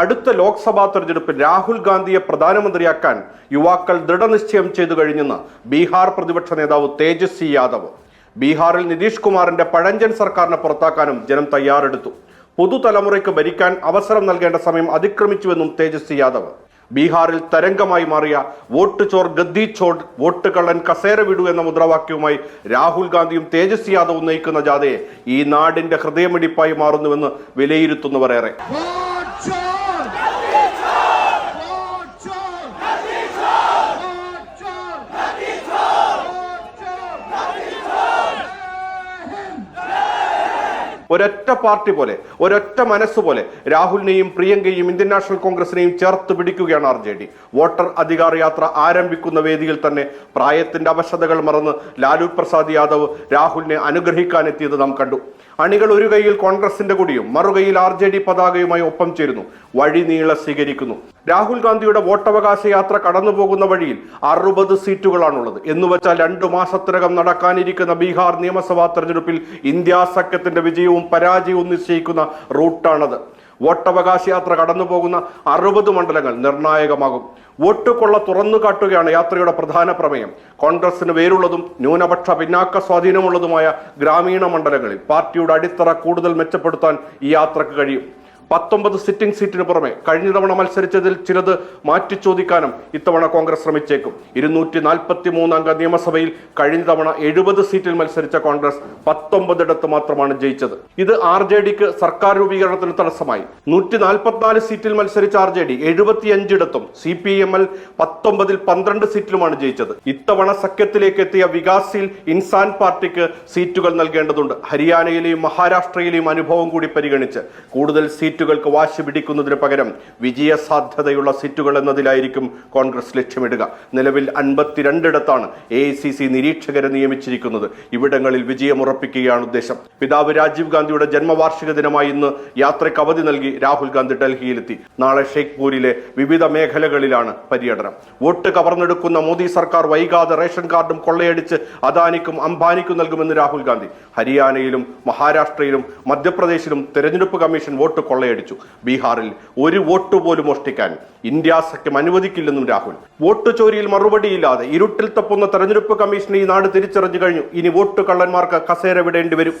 അടുത്ത ലോക്സഭാ തെരഞ്ഞെടുപ്പിൽ രാഹുൽ ഗാന്ധിയെ പ്രധാനമന്ത്രിയാക്കാൻ യുവാക്കൾ ദൃഢനിശ്ചയം ചെയ്തു കഴിഞ്ഞെന്ന് ബീഹാർ പ്രതിപക്ഷ നേതാവ് തേജസ്വി യാദവ്. ബീഹാറിൽ നിതീഷ് കുമാറിന്റെ പഴഞ്ചൻ സർക്കാരിനെ പുറത്താക്കാനും ജനം തയ്യാറെടുത്തു. പുതുതലമുറയ്ക്ക് ഭരിക്കാൻ അവസരം നൽകേണ്ട സമയം അതിക്രമിച്ചുവെന്നും തേജസ്വി യാദവ്. ബീഹാറിൽ തരംഗമായി മാറിയ വോട്ട് ചോർ ഗദ്ദി ചോർ വോട്ട് കള്ളൻ കസേര വിടു എന്ന മുദ്രാവാക്യവുമായി രാഹുൽ ഗാന്ധിയും തേജസ്വി യാദവും നയിക്കുന്ന ജാഥയെ ഈ നാടിന്റെ ഹൃദയമിടിപ്പായി മാറുന്നുവെന്ന് വിലയിരുത്തുന്നവരേറെ. ഒരൊറ്റ പാർട്ടി പോലെ ഒരൊറ്റ മനസ്സ് പോലെ രാഹുലിനെയും പ്രിയങ്കയും ഇന്ത്യൻ നാഷണൽ കോൺഗ്രസിനെയും ചേർത്ത് പിടിക്കുകയാണ് ആർ ജെ ഡി. വോട്ടർ അധികാര യാത്ര ആരംഭിക്കുന്ന വേദിയിൽ തന്നെ പ്രായത്തിന്റെ അവശതകൾ മറന്ന് ലാലു പ്രസാദ് യാദവ് രാഹുലിനെ അനുഗ്രഹിക്കാനെത്തിയത് നാം കണ്ടു. അണികൾ ഒരു കൈയിൽ കോൺഗ്രസിന്റെ കൊടിയും മറുകൈയിൽ ആർ ജെ ഡി പതാകയുമായി ഒപ്പം ചേരുന്നു. വഴി നീള സ്വീകരിക്കുന്നു. രാഹുൽ ഗാന്ധിയുടെ വോട്ടവകാശ യാത്ര കടന്നു പോകുന്ന വഴിയിൽ അറുപത് സീറ്റുകളാണുള്ളത്. എന്ന് വെച്ചാൽ രണ്ടു മാസത്തിനകം നടക്കാനിരിക്കുന്ന ബീഹാർ നിയമസഭാ തെരഞ്ഞെടുപ്പിൽ ഇന്ത്യാ സഖ്യത്തിന്റെ വിജയവും പരാജയവും നിശ്ചയിക്കുന്ന റൂട്ടാണത്. വോട്ടവകാശ യാത്ര കടന്നുപോകുന്ന അറുപത് മണ്ഡലങ്ങൾ നിർണായകമാകും. വോട്ട് കൊള്ള തുറന്നു കാട്ടുകയാണ് യാത്രയുടെ പ്രധാന പ്രമേയം. കോൺഗ്രസിന് വേരുള്ളതും ന്യൂനപക്ഷ പിന്നാക്ക സ്വാധീനമുള്ളതുമായ ഗ്രാമീണ മണ്ഡലങ്ങളിൽ പാർട്ടിയുടെ അടിത്തറ കൂടുതൽ മെച്ചപ്പെടുത്താൻ ഈ യാത്രയ്ക്ക് കഴിയും. പത്തൊമ്പത് സിറ്റിംഗ് സീറ്റിന് പുറമെ കഴിഞ്ഞ തവണ മത്സരിച്ചതിൽ ചിലത് മാറ്റി ചോദിക്കാനും ഇത്തവണ കോൺഗ്രസ് ശ്രമിച്ചേക്കും. ഇരുന്നൂറ്റി നാൽപ്പത്തി മൂന്നംഗ നിയമസഭയിൽ കഴിഞ്ഞ തവണ എഴുപത് സീറ്റിൽ മത്സരിച്ച കോൺഗ്രസ് പത്തൊമ്പതിടത്ത് മാത്രമാണ് ജയിച്ചത്. ഇത് ആർ ജെ ഡിക്ക് സർക്കാർ രൂപീകരണത്തിന് തടസ്സമായി. നൂറ്റി നാൽപ്പത്തിനാല് സീറ്റിൽ മത്സരിച്ച ആർ ജെ ഡി എഴുപത്തിയഞ്ചിടത്തും സി പി എം എൽ പത്തൊമ്പതിൽ പന്ത്രണ്ട് സീറ്റിലുമാണ് ജയിച്ചത്. ഇത്തവണ സഖ്യത്തിലേക്ക് എത്തിയ വികാസിൽ ഇൻസാൻ പാർട്ടിക്ക് സീറ്റുകൾ നൽകേണ്ടതുണ്ട്. ഹരിയാനയിലെയും മഹാരാഷ്ട്രയിലെയും അനുഭവം കൂടി പരിഗണിച്ച് കൂടുതൽ സീറ്റുകൾക്ക് വാശി പിടിക്കുന്നതിന് പകരം വിജയ സാധ്യതയുള്ള സീറ്റുകൾ എന്നതിലായിരിക്കും കോൺഗ്രസ് ലക്ഷ്യമിടുക. നിലവിൽ അൻപത്തിരണ്ടിടത്താണ് എ ഐ സി സി നിരീക്ഷകരെ നിയമിച്ചിരിക്കുന്നത്. ഇവിടങ്ങളിൽ വിജയമുറപ്പിക്കുകയാണ് ഉദ്ദേശം. പിതാവ് രാജീവ് ഗാന്ധിയുടെ ജന്മവാർഷിക ദിനമായി ഇന്ന് യാത്രയ്ക്ക് അവധി നൽകി രാഹുൽ ഗാന്ധി ഡൽഹിയിലെത്തി. നാളെ ഷെയ്ഖ്പൂരിലെ വിവിധ മേഖലകളിലാണ് പര്യടനം. വോട്ട് കവർന്നെടുക്കുന്ന മോദി സർക്കാർ വൈകാതെ റേഷൻ കാർഡും കൊള്ളയടിച്ച് അദാനിക്കും അംബാനിക്കും നൽകുമെന്ന് രാഹുൽ ഗാന്ധി. ഹരിയാനയിലും മഹാരാഷ്ട്രയിലും മധ്യപ്രദേശിലും തെരഞ്ഞെടുപ്പ് കമ്മീഷൻ വോട്ട് കൊള്ളയടിച്ചു. ബീഹാറിൽ ഒരു വോട്ട് പോലും മോഷ്ടിക്കാൻ ഇന്ത്യ സഖ്യം അനുവദിക്കില്ലെന്നും രാഹുൽ. വോട്ട് ചോരിയിൽ മറുപടിയില്ലാതെ ഇരുട്ടിൽ തപ്പുന്ന തെരഞ്ഞെടുപ്പ് കമ്മീഷനെ ഈ നാട് തിരിച്ചറിഞ്ഞു കഴിഞ്ഞു. ഇനി വോട്ട് കള്ളന്മാർക്ക് കസേര വിടേണ്ടി വരും.